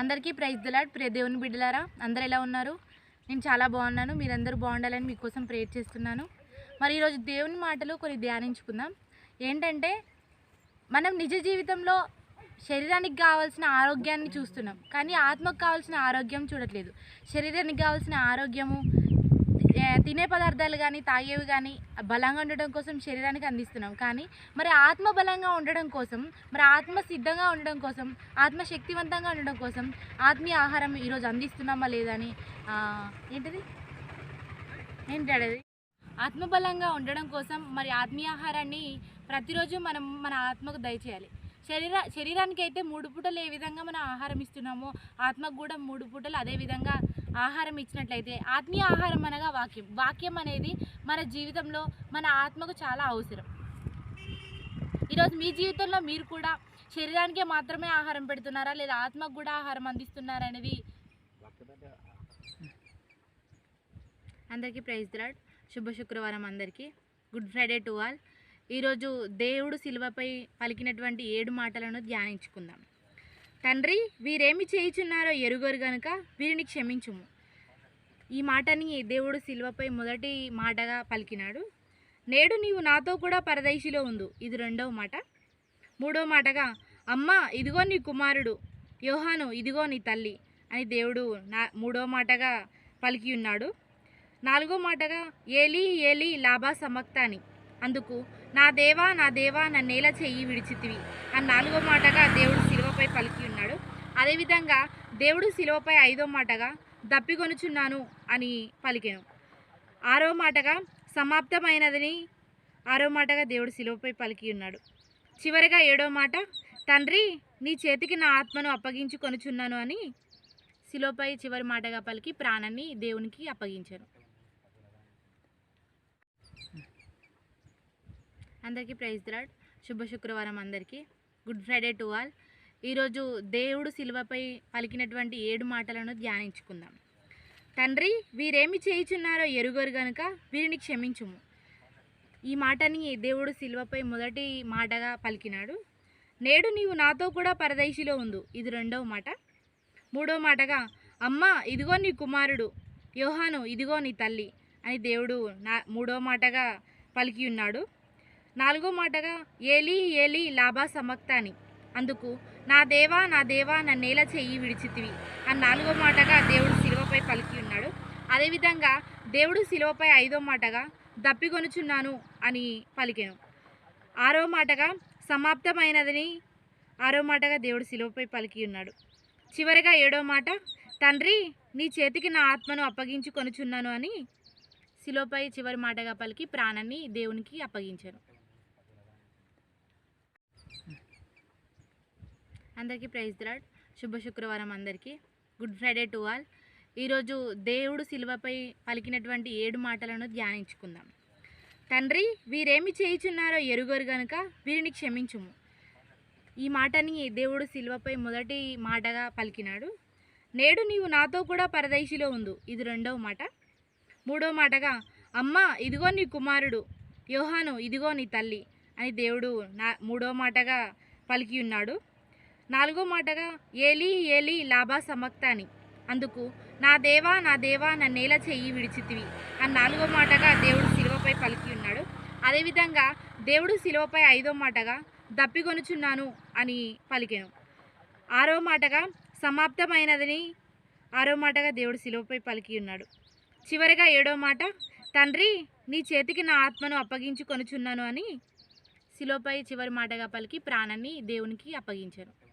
అందరికీ ప్రైజ్ దిలాడ్ ప్రే దేవుని బిడ్డలారా అందరు ఎలా ఉన్నారు? నేను చాలా బాగున్నాను. మీరందరూ బాగుండాలని మీకోసం ప్రేర్ చేస్తున్నాను. మరి ఈరోజు దేవుని మాటలు కొన్ని ధ్యానించుకుందాం. ఏంటంటే మనం నిజ జీవితంలో శరీరానికి కావాల్సిన ఆరోగ్యాన్ని చూస్తున్నాం. కానీ ఆత్మకు కావాల్సిన ఆరోగ్యం చూడట్లేదు. శరీరానికి కావాల్సిన ఆరోగ్యము తినే పదార్థాలు కానీ తాగేవి కానీ బలంగా ఉండడం కోసం శరీరానికి అందిస్తున్నాం. కానీ మరి ఆత్మ బలంగా ఉండడం కోసం మరి ఆత్మ సిద్ధంగా ఉండడం కోసం ఆత్మ శక్తివంతంగా ఉండడం కోసం ఆత్మీయ ఆహారం ఈరోజు అందిస్తున్నామా లేదని ఏంటిది? ఏంటది ఆత్మబలంగా ఉండడం కోసం మరి ఆత్మీయ ఆహారాన్ని ప్రతిరోజు మనం మన ఆత్మకు దయచేయాలి. శరీర శరీరానికి అయితే మూడు పూటలు ఏ విధంగా మనం ఆహారం ఇస్తున్నామో ఆత్మకు కూడా మూడు పూటలు అదే విధంగా ఆహారం ఇచ్చినట్లయితే ఆత్మీయ ఆహారం అనగా వాక్యం. వాక్యం అనేది మన జీవితంలో మన ఆత్మకు చాలా అవసరం. ఈరోజు మీ జీవితంలో మీరు కూడా శరీరానికే మాత్రమే ఆహారం పెడుతున్నారా? లేదా ఆత్మకు కూడా ఆహారం అందిస్తున్నారా అనేది? అందరికీ ప్రైజ్ ద్రాడ్ శుభ శుక్రవారం అందరికీ. Good Friday to all. ఈరోజు దేవుడు శిలువపై పలికినటువంటి ఏడు మాటలను ధ్యానించుకుందాం. తండ్రి వీరేమి చేయుచున్నారో ఎరుగరు గనుక వీరిని క్షమించుము. ఈ మాటని దేవుడు శిలువపై మొదటి మాటగా పలికినాడు. నేడు నీవు నాతో కూడా పరదేశిలో ఉండు. ఇది రెండవ మాట. మూడో మాటగా అమ్మ ఇదిగో నీ కుమారుడు. యోహాను ఇదిగో నీ తల్లి అని దేవుడు నా మూడో మాటగా పలికి ఉన్నాడు. నాలుగో మాటగా ఏలి ఏలి లాభా సమక్తాని. అందుకు నా దేవా నా దేవా నా నేల చెయ్యి విడిచితివి. అని నాలుగో మాటగా దేవుడు అదేవిధంగా దేవుడు శిలువపై ఐదో మాటగా దప్పికొనుచున్నాను అని పలికాను. ఆరో మాటగా సమాప్తమైనదని ఆరో మాటగా దేవుడు శిలువపై పలికి ఉన్నాడు. చివరిగా ఏడో మాట తండ్రి నీ చేతికి నా ఆత్మను అప్పగించుకొనుచున్నాను అని శిలువపై చివరి మాటగా పలికి ప్రాణాన్ని దేవునికి అప్పగించాను అందరికీ ప్రైజ్ ద్రాడ్ శుభ శుక్రవారం అందరికీ. Good Friday to all. ఈరోజు దేవుడు శిలువపై పలికినటువంటి ఏడు మాటలను ధ్యానించుకుందాం. తండ్రి వీరేమి చేయుచున్నారో ఎరుగరు గనుక వీరిని క్షమించుము. ఈ మాటని దేవుడు శిలువపై మొదటి మాటగా పలికినాడు. నేడు నీవు నాతో కూడా పరదేశిలో ఉండు. ఇది రెండవ మాట. మూడో మాటగా అమ్మ ఇదిగో నీ కుమారుడు. యోహాను ఇదిగో నీ తల్లి అని దేవుడు నా మూడో మాటగా పలికి ఉన్నాడు. నాలుగో మాటగా ఏలి ఏలి లాభా సమక్త అని అందుకు నా దేవా నా దేవా నా నేల చెయ్యి విడిచితివి. అని నాలుగో మాటగా దేవుడు శిలువపై పలికి ఉన్నాడు. అదేవిధంగా దేవుడు శిలువపై ఐదో మాటగా దప్పికొనుచున్నాను అని పలికాను. ఆరో మాటగా సమాప్తమైనదని ఆరో మాటగా దేవుడు శిలువపై పలికి ఉన్నాడు. చివరిగా ఏడో మాట తండ్రి నీ చేతికి నా ఆత్మను అప్పగించుకొనుచున్నాను అని శిలోపై చివరి మాటగా పలికి ప్రాణాన్ని దేవునికి అప్పగించాను అందరికీ ప్రైజ్ దిలాడ్ శుభ శుక్రవారం అందరికీ. Good Friday to all. ఈరోజు దేవుడు శిలువపై పలికినటువంటి ఏడు మాటలను ధ్యానించుకుందాం. తండ్రి వీరేమి చేయుచున్నారో ఎరుగరు గనుక వీరిని క్షమించుము. ఈ మాటని దేవుడు శిలువపై మొదటి మాటగా పలికినాడు. నేడు నీవు నాతో కూడా పరదేశిలో ఉండు. ఇది రెండవ మాట. మూడవ మాటగా అమ్మ ఇదిగో నీ కుమారుడు. యోహాను ఇదిగో నీ తల్లి అని దేవుడు నా మూడో మాటగా పలికి ఉన్నాడు నాలుగో మాటగా ఏలి ఏలి లాభా సమక్తాని. అందుకు నా దేవా నా దేవా నా నేల చెయ్యి విడిచితివి. అని నాలుగో మాటగా దేవుడు శిలువపై పలికి ఉన్నాడు. అదేవిధంగా దేవుడు శిలువపై ఐదో మాటగా దప్పికొనుచున్నాను అని పలికాను. ఆరో మాటగా సమాప్తమైనదని ఆరో మాటగా దేవుడు శిలువపై పలికి ఉన్నాడు. చివరిగా ఏడో మాట తండ్రి నీ చేతికి నా ఆత్మను అప్పగించుకొనుచున్నాను అని శిలువపై చివరి మాటగా పలికి ప్రాణాన్ని దేవునికి అప్పగించాను.